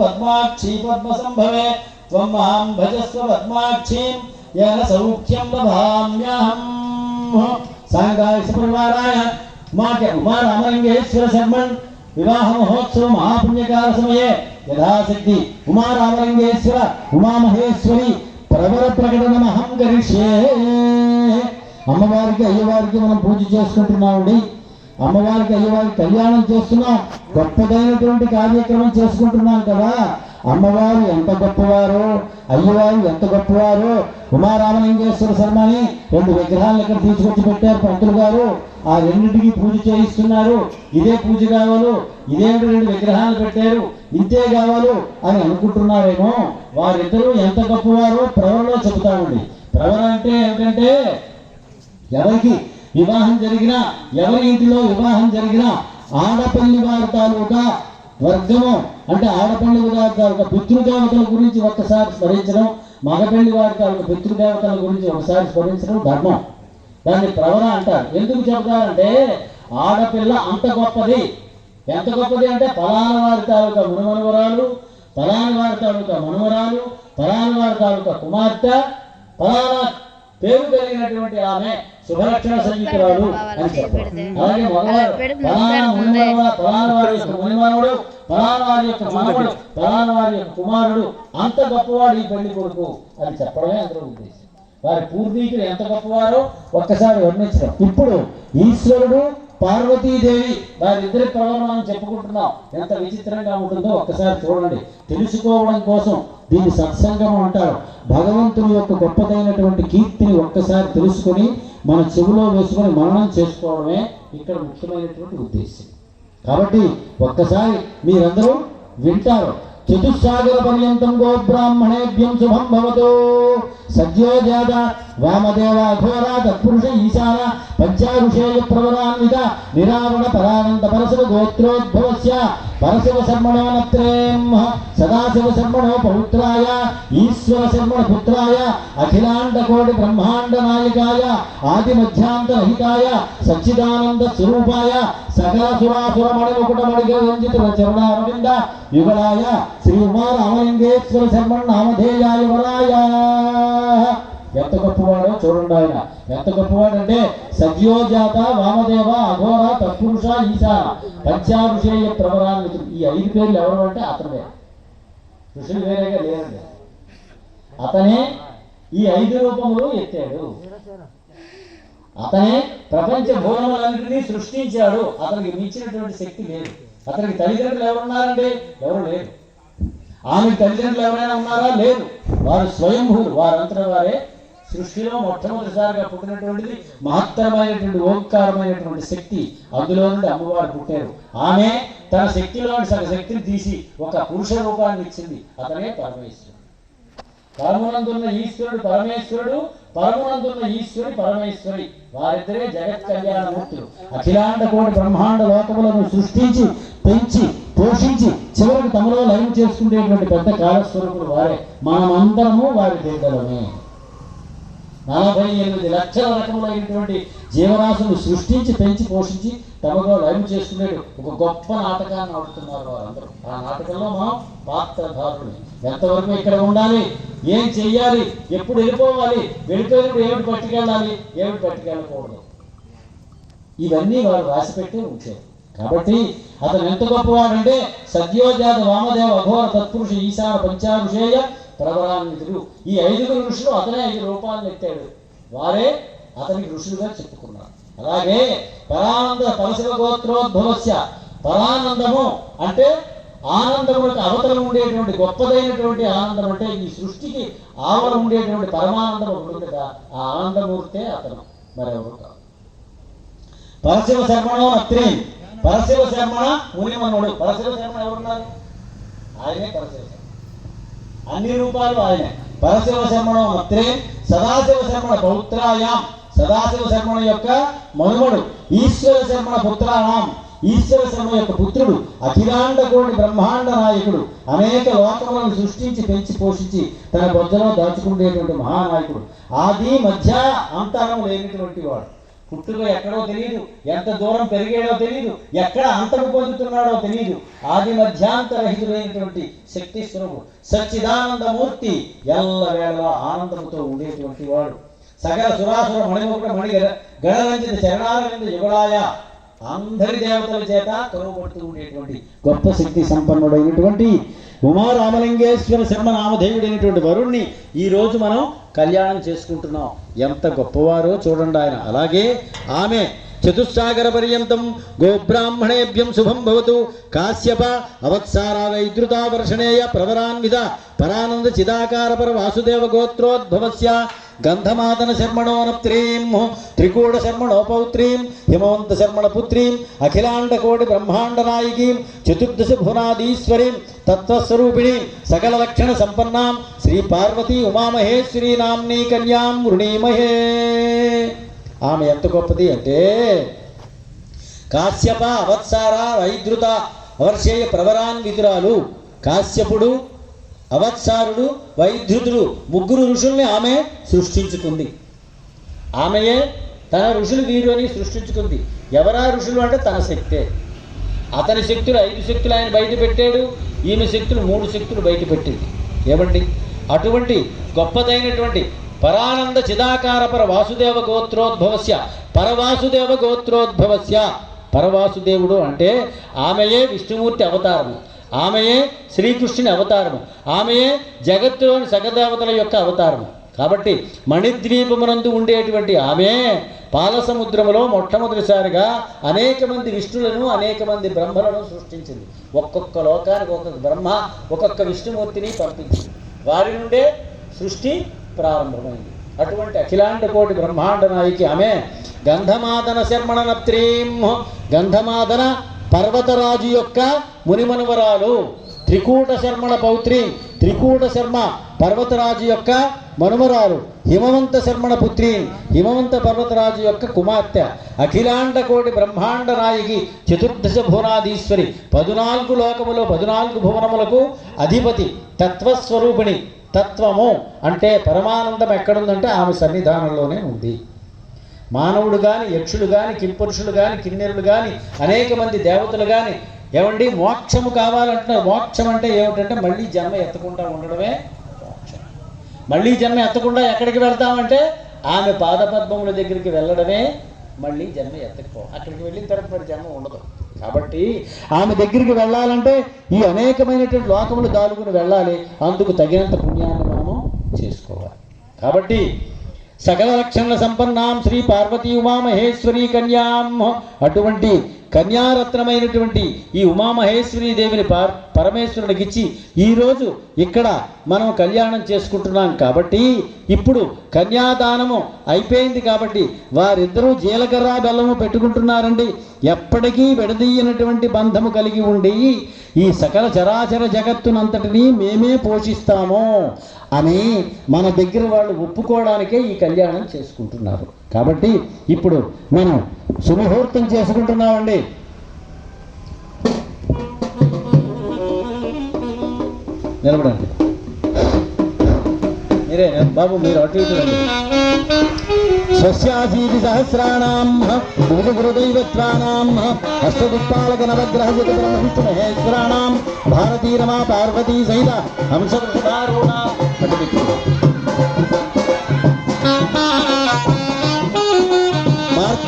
పద్మాక్షీ పద్మసంభవే. త్వం మాం భజస్వ పద్మాక్షీం. యన సౌఖ్యం దధామ్యహం సాయంకాల మాకే ఉమాకే ఉమారామలింగేశ్వర శర్మన్. వివాహ మహోత్సవ మహాపుణ్యకాల సమయే యథాశక్తి ఉమారామలింగేశ్వర ఉమామహేశ్వరి ప్రవర ప్రకటనమహం కరిష్యే అమ్మవారికి అయ్యవారికి మనం పూజ చేసుకుంటున్నామండి. అమ్మవారికి అయ్యవారికి కళ్యాణం చేస్తున్నాం. గొప్పదైనటువంటి కార్యక్రమం చేసుకుంటున్నాం కదా. అమ్మవారు ఎంత గొప్పవారు? అయ్యవారు ఎంత గొప్పవారు? ఉమారామలింగేశ్వర శర్మని రెండు విగ్రహాలను ఇక్కడ తీసుకొచ్చి పెట్టారు పంతులు గారు. ఆ రెండింటికి పూజ చేయిస్తున్నారు. ఇదే పూజ కావాలి ఇదేంటి రెండు విగ్రహాలు పెట్టారు. ఇంతే కావాలి అని అనుకుంటున్నారేమో. వారిద్దరూ ఎంత గొప్పవారో ప్రవరలో చెబుతామండి ప్రవర అంటే ఏంటంటే ఎవరికి? వివాహం జరిగినా ఎవరి ఇంటిలో వివాహం జరిగినా ఆడపల్లి వారి తాలూకా వర్గము అంటే ఆడపల్లి వారి తాలూకా పితృదేవతల గురించి ఒక్కసారి స్మరించడం మగపల్లి వారి తాలూకా పితృదేవతల గురించి ఒకసారి స్మరించడం ధర్మం. దాన్ని ప్రవర అంటారు. ఎందుకు చెబుతారంటే ఆడపిల్ల అంత గొప్పది. ఎంత గొప్పది అంటే పలానా వారి తాలూకా మునుమనువరాలు పలానా వారి తాలూకా మనుమరాలు పలానా వారి తాలూకా కుమార్తె పలానా పేరు కలిగినటువంటి ఆమె శుభలక్షణ సంగీతురాలు అని చెప్పారు అలాగే పలానా మునిమనవ పలానా వారి యొక్క మునిమనవుడు పలానా వారి యొక్క మనవడు పలానా వారి యొక్క కుమారుడు అంత గొప్పవాడు ఈ పెళ్ళి కొడుకు అని చెప్పడమే అందరూ ఉద్దేశం. వారి పూర్వీకులు ఎంత గొప్పవారో ఒక్కసారి వర్ణించడం. ఇప్పుడు ఈశ్వరుడు పార్వతీదేవి వారిద్దరి ప్రవర్తనం చెప్పుకుంటున్నాం. ఎంత విచిత్రంగా ఉంటుందో ఒక్కసారి చూడండి. తెలుసుకోవడం కోసం దీన్ని సత్సంగం అంటారు. భగవంతుని యొక్క గొప్పదైనటువంటి కీర్తిని ఒక్కసారి తెలుసుకొని మన చెవిలో వేసుకొని మననం చేసుకోవడమే ఇక్కడ ముఖ్యమైనటువంటి ఉద్దేశం. కాబట్టి ఒక్కసారి మీరందరూ వింటారు. చతుస్సాగర పర్యంతం గో శుభం భవతు. సద్యో జాత వామదేవ అఘోర తత్పురుష ఈశాన పంచారుషేయ ప్రవరాన్విత నిరావణ పరానంద పరశువ గోత్రోద్భవస్య. పరశువ శర్మణో నత్రేం సదాశివ శర్మణో పౌత్రాయ ఈశ్వర శర్మణ పుత్రాయ అఖిలాండ కోటి బ్రహ్మాండ నాయకాయ ఆది మధ్యాంత రహితాయ సచ్చిదానంద స్వరూపాయ సకల సురాసుర మణిముకుట మణిగ రంజిత చరణారవింద యుగళాయ శ్రీ ఉమారామలింగేశ్వర శర్మ నామధేయాయ వరాయ ఎంత గొప్పవాడో చూడండి ఆయన. ఎంత గొప్పవాడంటే సద్యోజాత వామదేవ అఘోర తత్పురుష ఈశా. పంచాభిషేయ ప్రవరాన్ని ఈ ఐదు పేర్లు ఎవరు అంటే అతనే. ఋషులు వేరేగా లేదండి అతనే ఈ ఐదు రూపములు ఎత్తాడు. అతనే ప్రపంచ భూములన్నింటినీ సృష్టించాడు. అతనికి మించినటువంటి శక్తి లేదు. అతనికి తల్లిదండ్రులు ఎవరున్నారండి? ఎవరు లేరు. ఆమె తల్లిదండ్రులు ఎవరైనా ఉన్నారా? లేదు. వారు స్వయంభూలు. వారంతటా వారే సృష్టిలో మొట్టమొదటిసారిగా పుట్టినటువంటిది మహత్తరమైనటువంటి ఓంకారమైనటువంటి శక్తి. అందులో నుండి అమ్మవారు పుట్టారు. ఆమె తన శక్తిలోని సగ శక్తిని తీసి ఒక పురుష రూపాన్ని ఇచ్చింది. అతనే పరమేశ్వరుడు. పరమునందున్న ఈశ్వరుడు పరమేశ్వరుడు పరమునందున్న ఈశ్వరి పరమేశ్వరి. వారిద్దరే జగత్ కళ్యాణమూర్తులు. అఖిలాండ కోటి బ్రహ్మాండ లోకములను సృష్టించి పెంచి పోషించి చివరికి తమలో లయం చేసుకునేటువంటి పెద్ద కాలస్వరూపులు వారే. మనమందరము వారి బిడ్డలమే నలభై ఎనిమిది లక్షల రకములైనటువంటి జీవరాశులు సృష్టించి పెంచి పోషించి తమలో లయం చేసుకునేడు ఒక గొప్ప నాటకాన్ని ఆడుతున్నారు వారందరూ. ఆ నాటకంలో మనం పాత్రధారులు ఎంతవరకు ఇక్కడ ఉండాలి? ఏం చెయ్యాలి? ఎప్పుడు వెళ్ళిపోవాలి? వెళ్ళిపోయినప్పుడు ఏమిటి పట్టుకెళ్ళాలి? ఏమిటి పట్టుకెళ్ళకూడదు? ఇవన్నీ వారు రాసిపెట్టి ఉంచారు. కాబట్టి అతను ఎంత గొప్పవాడంటే సద్యోజాత వామదేవ అఘోర తత్పురుష ఈశాన పంచారుషేయ ప్రబలాన్వితుడు ఈ ఐదుగురు ఋషులు అతనే ఐదు రూపాలను ఎత్తాడు. వారే అతనికి ఋషులుగా చెప్పుకున్నారు. అలాగే పరానంద పరశివ గోత్రోద్భవస్య పరానందము అంటే ఆనందములకు అవతల ఉండేటువంటి గొప్పదైనటువంటి ఆనందం అంటే ఈ సృష్టికి ఆవల ఉండేటువంటి పరమానందం ఒకటి ఉంది కదా ఆ ఆనందమూర్తే అతను. మరెవరు కాదు. పరశివ శర్మణో అత్రేన్ పరశివ శర్మణ మునిమనుడు. పరశివ శర్మ ఎవరున్నారు? ఆయనే పరశివ శర్మ అన్ని రూపాలు ఆయన పరశివ శర్మణో అత్రేన్ సదాశివ శర్మణ పౌత్రాయాం సదాశివ శర్మణ యొక్క మనుమడు ఈశ్వర శర్మణ పుత్రానాం ఈశ్వర శర్మ యొక్క పుత్రుడు అఖిలాండ కోటి బ్రహ్మాండ నాయకుడు అనేక లోకములను సృష్టించి పెంచి పోషించి తన బొద్దలో దాచుకుండేటువంటి మహానాయకుడు. ఆది మధ్య అంతరం లేనటువంటి వాడు. పుట్టుక ఎక్కడో తెలియదు ఎంత దూరం పెరిగాడో తెలియదు ఎక్కడ అంతకు పొందుతున్నాడో తెలియదు ఆది మధ్యాంతరహితులైనటువంటి శక్తి స్వరూపుడు సచ్చిదానందమూర్తి ఎల్ల వేళ ఆనందముతో ఉండేటువంటి వాడు. సకల సురాసుర మణిముఖ మణి గణరంజిత చరణారవింద యుగళాయ అందరి దేవతల చేత తోబడుతూ ఉండేటువంటి గొప్ప శక్తి సంపన్నుడైనటువంటి ఉమారామలింగేశ్వర శర్మ నామధేయుడైనటువంటి వరుణ్ణి ఈ రోజు మనం కళ్యాణం చేసుకుంటున్నాం. ఎంత గొప్పవారో చూడండి ఆయన. అలాగే ఆమె చతుస్సాగర పర్యంతం గోబ్రాహ్మణేభ్యం శుభం భవతు. కాశ్యప అవత్సారా వైద్రుతా ప్రవరాన్విత పరానంద చిదాకార పర వాసుదేవ గోత్రోద్భవస్య. గంధమాదన శర్మణోనప్త్రీం త్రికూడ శర్మణోపౌత్రీం హిమవంత శర్మణ పుత్రీం అఖిలాండ కోటి బ్రహ్మాండ నాయకీం చతుర్దశ భునాదీశ్వరీం తత్వస్వరూపిణీం సకల లక్షణ సంపన్నాం శ్రీ పార్వతీ ఉమామహేశ్వరీ నామ్నీ కన్యాం వృణీమహే ఆమె ఎంత గొప్పది అంటే కాశ్యప అవత్సార వైద్రుత అవర్షేయ ప్రవరాన్వితురాలు కాశ్యపుడు అవత్సారుడు వైద్యుతుడు ముగ్గురు ఋషుల్ని ఆమె సృష్టించుకుంది. ఆమెయే తన ఋషులు వీరు అని సృష్టించుకుంది. ఎవరా ఋషులు అంటే తన శక్తే. అతని శక్తులు ఐదు శక్తులు ఆయన బయట పెట్టాడు ఈమె శక్తులు మూడు శక్తులు బయట పెట్టింది. ఏమండి? అటువంటి గొప్పదైనటువంటి పరానంద చిదాకార పర వాసుదేవ గోత్రోద్భవస్య పరవాసుదేవ గోత్రోద్భవస్య. పరవాసుదేవుడు అంటే ఆమెయే విష్ణుమూర్తి అవతారము. ఆమెయే శ్రీకృష్ణుని అవతారము. ఆమెయే జగత్తులోని సగదేవతల యొక్క అవతారము. కాబట్టి మణిద్వీపమునందు ఉండేటువంటి ఆమె పాలసముద్రములో మొట్టమొదటిసారిగా అనేక మంది విష్ణులను అనేక మంది బ్రహ్మలను సృష్టించింది. ఒక్కొక్క లోకానికి ఒక్కొక్క బ్రహ్మ ఒక్కొక్క విష్ణుమూర్తిని పంపించింది. వారి నుండే సృష్టి ప్రారంభమైంది. అటువంటి అఖిలాండ కోటి బ్రహ్మాండ నాయకి ఆమె గంధమాదన శర్మణ నత్రీం గంధమాదన పర్వతరాజు యొక్క మునిమనువరాలు త్రికూట శర్మణ పౌత్రి త్రికూట శర్మ పర్వతరాజు యొక్క మనుమరాలు హిమవంత శర్మణ పుత్రి హిమవంత పర్వతరాజు యొక్క కుమార్తె అఖిలాండ కోటి బ్రహ్మాండ నాయకి చతుర్దశ భువనాధీశ్వరి పదునాలుగు లోకములో పదునాలుగు భువనములకు అధిపతి తత్వస్వరూపిణి తత్వము. అంటే పరమానందం ఎక్కడుందంటే ఆమె సన్నిధానంలోనే ఉంది. మానవుడు కానీ యక్షులు కానీ కింపురుషులు కానీ కిన్నెరులు కానీ అనేక మంది దేవతలు కానీ ఏమండి మోక్షము కావాలంటున్నారు. మోక్షం అంటే ఏమిటంటే మళ్ళీ జన్మ ఎత్తకుండా ఉండడమే మోక్షం. మళ్ళీ జన్మ ఎత్తకుండా ఎక్కడికి వెళ్తామంటే ఆమె పాదపద్మముల దగ్గరికి వెళ్ళడమే మళ్ళీ జన్మ ఎత్తకపో అక్కడికి వెళ్ళిన తర్వాత మరి జన్మ ఉండదు. కాబట్టి ఆమె దగ్గరికి వెళ్ళాలంటే ఈ అనేకమైనటువంటి లోకములు దాలుకుని వెళ్ళాలి. అందుకు తగినంత పుణ్యాన్ని మనము చేసుకోవాలి. కాబట్టి సకల లక్షణ సంపన్నాం శ్రీ పార్వతీ ఉమామహేశ్వరి కన్యాం. అటువంటి కన్యారత్నమైనటువంటి ఈ ఉమామహేశ్వరి దేవిని పరమేశ్వరుడికి ఇచ్చి ఈరోజు ఇక్కడ మనం కళ్యాణం చేసుకుంటున్నాం కాబట్టి ఇప్పుడు కన్యాదానము అయిపోయింది కాబట్టి వారిద్దరూ జీలకర్ర బెల్లము పెట్టుకుంటున్నారండి. ఎప్పటికీ విడదీయనటువంటి బంధము కలిగి ఉండి ఈ సకల చరాచర జగత్తునంతటినీ మేమే పోషిస్తాము అని మన దగ్గర వాళ్ళు ఒప్పుకోవడానికే ఈ కళ్యాణం చేసుకుంటున్నారు. కాబట్టి ఇప్పుడు మనం సుముహూర్తం చేసుకుంటున్నామండి. నిలబడండి. మీరే బాబు మీరు అటు ఇటు రండి. స్వస్యాసీతి సహస్రాణం భుజగురుదైవత్వానాం అష్టదిక్పాలక నవగ్రహ జగద్రమహిత భారతీరమా పార్వతీ సహిత హంసవృషభారూణ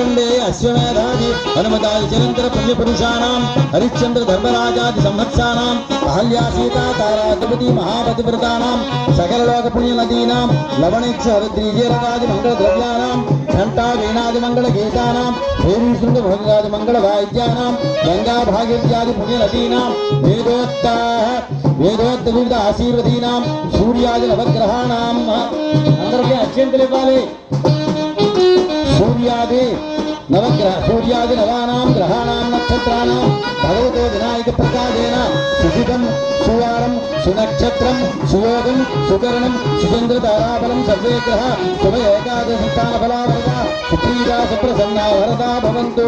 మార్కండేయ అశ్వమేధాది హనుమతాది చరంద్ర పుణ్యపురుషాణం హరిశ్చంద్ర ధర్మరాజాది సంవత్సానాం అహల్యా సీతా తారా ద్రౌపది మహాపతివ్రతానాం సకల లోక పుణ్య నదీనాం లవణేక్ష హరిద్రీజీరకాది మంగళ ద్రవ్యానాం ఘంటా వీణాది మంగళ గీతానాం భూమిశృంగ భోగాది మంగళ వాయిద్యానాం గంగా భాగీర్యాది పుణ్యనదీనాం వేదోత్తా వేదోత్త వివిధ ఆశీర్వదీనాం సూర్యాది నవగ్రహాణాం అందరికీ అత్యంతలు ఇవ్వాలి సూర్యాది నవగ్రహ సూర్యాది నవానాం గ్రహాణం నక్షత్రాణం భగవతో వినాయక ప్రకాశేన సుశితం సువారం సునక్షత్రం సుయోగం సుకరణం సుచంద్రతారాబలం సర్వే గ్రహ శుభ ఏకాదశి స్థానఫలావరద సుప్రీతా సుప్రసన్నా వరదా భవంతు.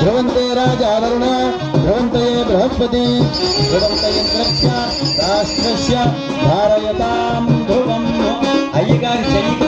ధ్రువంతే రాజావరుణ ధ్రువంతయే బృహస్పతి ధ్రువంతయ్య రాష్ట్రస్య భారయతాం ధ్రువం. అయ్యగారి చెయ్యి